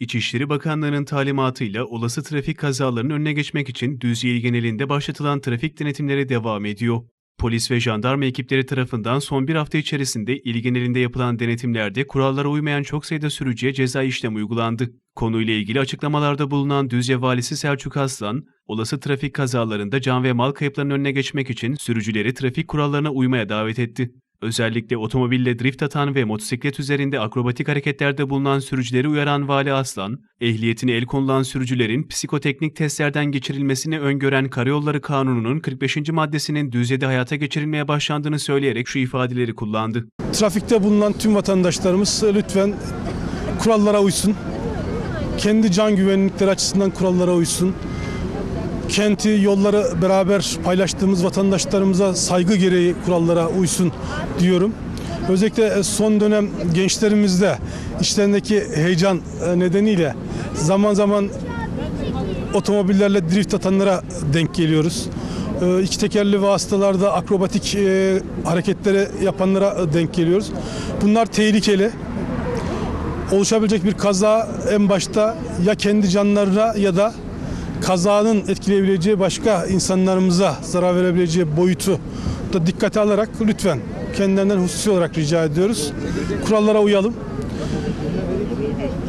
İçişleri Bakanlığı'nın talimatıyla olası trafik kazalarının önüne geçmek için Düzce il genelinde başlatılan trafik denetimleri devam ediyor. Polis ve jandarma ekipleri tarafından son bir hafta içerisinde il genelinde yapılan denetimlerde kurallara uymayan çok sayıda sürücüye ceza işlem uygulandı. Konuyla ilgili açıklamalarda bulunan Düzce Valisi Selçuk Aslan, olası trafik kazalarında can ve mal kayıplarının önüne geçmek için sürücüleri trafik kurallarına uymaya davet etti. Özellikle otomobille drift atan ve motosiklet üzerinde akrobatik hareketlerde bulunan sürücüleri uyaran Vali Aslan, ehliyetine el konulan sürücülerin psikoteknik testlerden geçirilmesini öngören Karayolları Kanunu'nun 45. maddesinin Düzce'de hayata geçirilmeye başlandığını söyleyerek şu ifadeleri kullandı. Trafikte bulunan tüm vatandaşlarımız lütfen kurallara uysun. Kendi can güvenlikleri açısından kurallara uysun. Kenti, yolları beraber paylaştığımız vatandaşlarımıza saygı gereği kurallara uysun diyorum. Özellikle son dönem gençlerimizde işlerindeki heyecan e, nedeniyle zaman zaman otomobillerle drift atanlara denk geliyoruz. Ee, İki tekerli vasıtalarda akrobatik e, hareketleri yapanlara denk geliyoruz. Bunlar tehlikeli. Oluşabilecek bir kaza en başta ya kendi canlarına ya da kazanın etkileyebileceği başka insanlarımıza zarar verebileceği boyutu da dikkate alarak lütfen kendilerinden hususi olarak rica ediyoruz. Kurallara uyalım.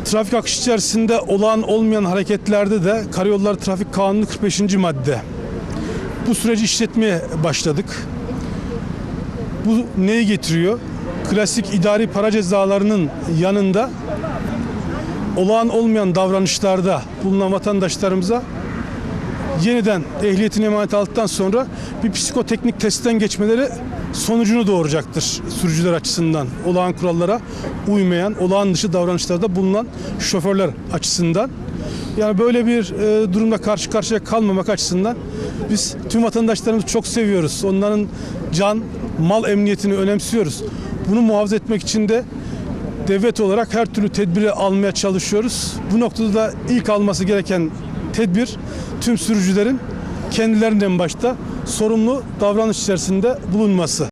Trafik akışı içerisinde olağan olmayan hareketlerde de Karayolları Trafik Kanunu 45. madde. Bu süreci işletmeye başladık. Bu neyi getiriyor? Klasik idari para cezalarının yanında olağan olmayan davranışlarda bulunan vatandaşlarımıza yeniden ehliyetini emanet aldıktan sonra bir psikoteknik testten geçmeleri sonucunu doğuracaktır sürücüler açısından. Olağan kurallara uymayan, olağan dışı davranışlarda bulunan şoförler açısından. Yani böyle bir e, durumda karşı karşıya kalmamak açısından biz tüm vatandaşlarımızı çok seviyoruz. Onların can, mal emniyetini önemsiyoruz. Bunu muhafaza etmek için de devlet olarak her türlü tedbiri almaya çalışıyoruz. Bu noktada da ilk alması gereken tedbir tüm sürücülerin kendilerinden başta sorumlu davranış içerisinde bulunması.